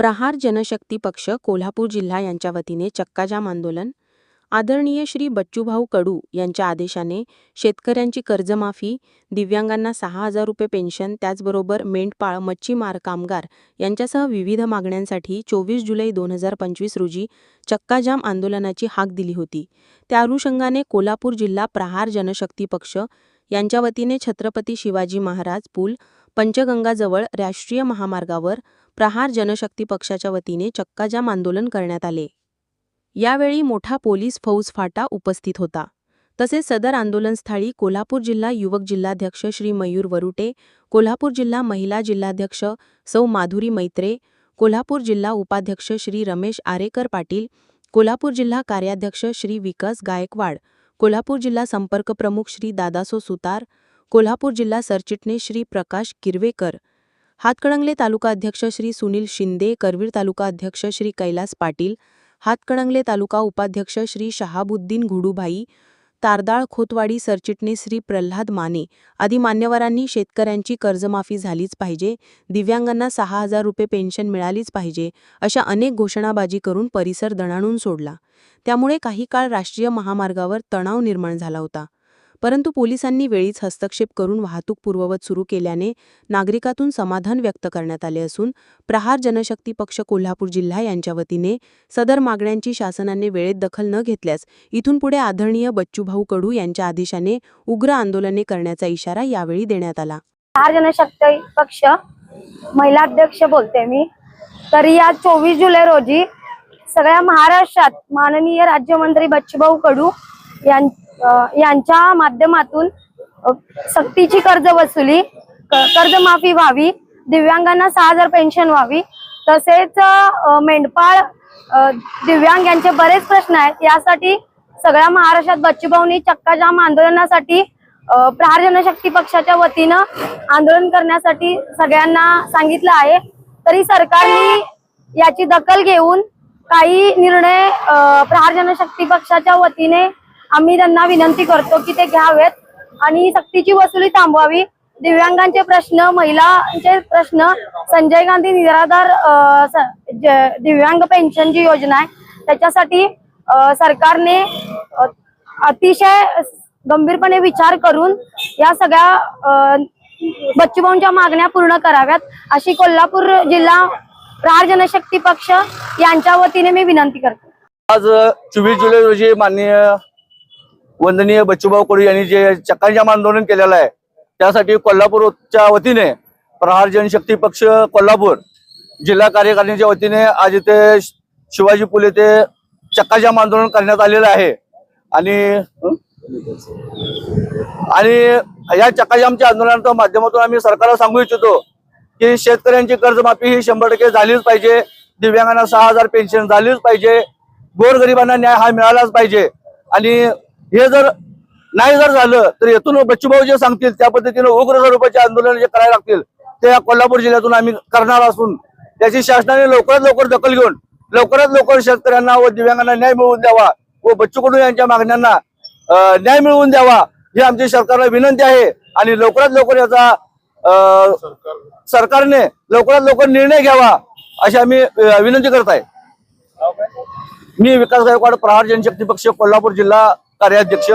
प्रहार जनशक्ती पक्ष कोल्हापूर जिल्हा यांच्या वतीने चक्काजाम आंदोलन आदरणीय श्री बच्चूभाऊ कडू यांच्या आदेशाने शेतकऱ्यांची कर्जमाफी दिव्यांगांना सहा हजार रुपये पेन्शन त्याचबरोबर मेंढपाळ मच्छीमार कामगार यांच्यासह विविध मागण्यांसाठी चोवीस जुलै दोन हजार पंचवीस रोजी चक्काजाम आंदोलनाची हाक दिली होती. त्या अनुषंगाने कोल्हापूर जिल्हा प्रहार जनशक्ती पक्ष यांच्या वतीने छत्रपती शिवाजी महाराज पूल पंचगंगाजवळ राष्ट्रीय महामार्गावर प्रहार जनशक्ती पक्षाच्या वतीने चक्काजाम आंदोलन करण्यात आले. यावेळी मोठा पोलीस फौज फाटा उपस्थित होता. तसेच सदर आंदोलनस्थळी कोल्हापूर जिल्हा युवक जिल्हाध्यक्ष श्री मयूर वरुटे कोल्हापूर जिल्हा महिला जिल्हाध्यक्ष सौ माधुरी मैत्रे कोल्हापूर जिल्हा उपाध्यक्ष श्री रमेश आरेकर पाटील कोल्हापूर जिल्हा कार्याध्यक्ष श्री विकास गायकवाड कोल्हापूर जिल्हा संपर्क प्रमुख श्री दादासो सुतार कोल्हापूर जिल्हा सरचिटणीस श्री प्रकाश किरवेकर हातकणंगले तालुका अध्यक्ष श्री सुनील शिंदे करवीर तालुका अध्यक्ष श्री कैलास पाटील हातकणंगले तालुका उपाध्यक्ष श्री शहाबुद्दीन घुडूभाई तारदाळ खोतवाडी सरचिटणीस श्री प्रल्हाद माने आदी मान्यवरांनी शेतकऱ्यांची कर्जमाफी झालीच पाहिजे दिव्यांगांना सहा हजार रुपये पेन्शन मिळालीच पाहिजे अशा अनेक घोषणाबाजी करून परिसर दणाणून सोडला. त्यामुळे काही काळ राष्ट्रीय महामार्गावर तणाव निर्माण झाला होता. परंतु पोलिसांनी वेळीच हस्तक्षेप करून वाहतूक पूर्ववत सुरू केल्याने नागरिकातून समाधान व्यक्त करण्यात आले असून प्रहार जनशक्ती पक्ष कोल्हापूर जिल्हा यांच्या वतीने सदर मागण्यांची शासनाने वेळेत दखल न घेतल्यास इथून पुढे आदरणीय बच्चूभाऊ कडू यांच्या आदेशाने उग्र आंदोलने करण्याचा इशारा यावेळी देण्यात आला. प्रहार जनशक्ती पक्ष महिला अध्यक्ष बोलते मी. तर या चोवीस जुलै रोजी सगळ्या महाराष्ट्रात माननीय राज्यमंत्री बच्चूभाऊ कडू यां- यांच्या माध्यमातून सक्तीची कर्ज वसुली कर्जमाफी व्हावी दिव्यांगांना सहा हजार पेन्शन व्हावी तसेच मेंढपाळ दिव्यांग यांचे बरेच प्रश्न आहेत. यासाठी सगळ्या महाराष्ट्रात बच्चूभाऊनी चक्काजाम आंदोलनासाठी प्रहार जनशक्ती पक्षाच्या वतीनं आंदोलन करण्यासाठी सगळ्यांना सांगितलं आहे. तरी सरकारने याची दखल घेऊन काही निर्णय प्रहार जनशक्ती पक्षाच्या वतीने आम्ही त्यांना विनंती करतो की ते घ्यावेत. आणि सक्तीची वसुली थांबवावी. दिव्यांगांचे प्रश्न महिलांचे प्रश्न संजय गांधी निराधार दिव्यांग पेन्शन जी योजना आहे त्याच्यासाठी सरकारने अतिशय गंभीरपणे विचार करून या सगळ्या बच्चूभाऊंच्या मागण्या पूर्ण कराव्यात. अशी कोल्हापूर जिल्हा प्रहार जनशक्ती पक्ष यांच्या वतीने मी विनंती करते. आज चोवीस जुलै रोजी माननीय वंदनीय बच्चूभाऊ कडू यांनी जे चक्काजाम आंदोलन केलेलं आहे त्यासाठी कोल्हापूरच्या वतीने प्रहार जनशक्ती पक्ष कोल्हापूर जिल्हा कार्यकारिणीच्या वतीने आज इथे शिवाजी पुले येथे चक्काजाम आंदोलन करण्यात आलेलं आहे. आणि आणि या चक्काजामच्या आंदोलनाच्या माध्यमातून आम्ही सरकारला सांगू इच्छितो की शेतकऱ्यांची कर्जमाफी ही शंभर टक्के झालीच पाहिजे दिव्यांगांना सहा हजार पेन्शन झालीच पाहिजे गोरगरिबांना न्याय हा मिळालाच पाहिजे. आणि हे जर नाही जर झालं तर येथून बच्चूभाऊ जे सांगतील त्या पद्धतीनं उग्र स्वरूपाचे आंदोलन जे करायला लागतील ते या कोल्हापूर जिल्ह्यातून आम्ही करणार असून त्याची शासनाने लवकरात लवकर दखल घेऊन लवकरात लवकर शेतकऱ्यांना व दिव्यांगांना न्याय मिळवून द्यावा व बच्चू कडू यांच्या मागण्यांना न्याय मिळवून द्यावा ही आमची सरकारला विनंती आहे. आणि लवकरात लवकर याचा सरकारने लवकरात लवकर निर्णय घ्यावा अशी आम्ही विनंती करत आहे. मी विकास गायकवाड प्रहार जनशक्ती पक्ष कोल्हापूर जिल्हा कार्याध्यक्ष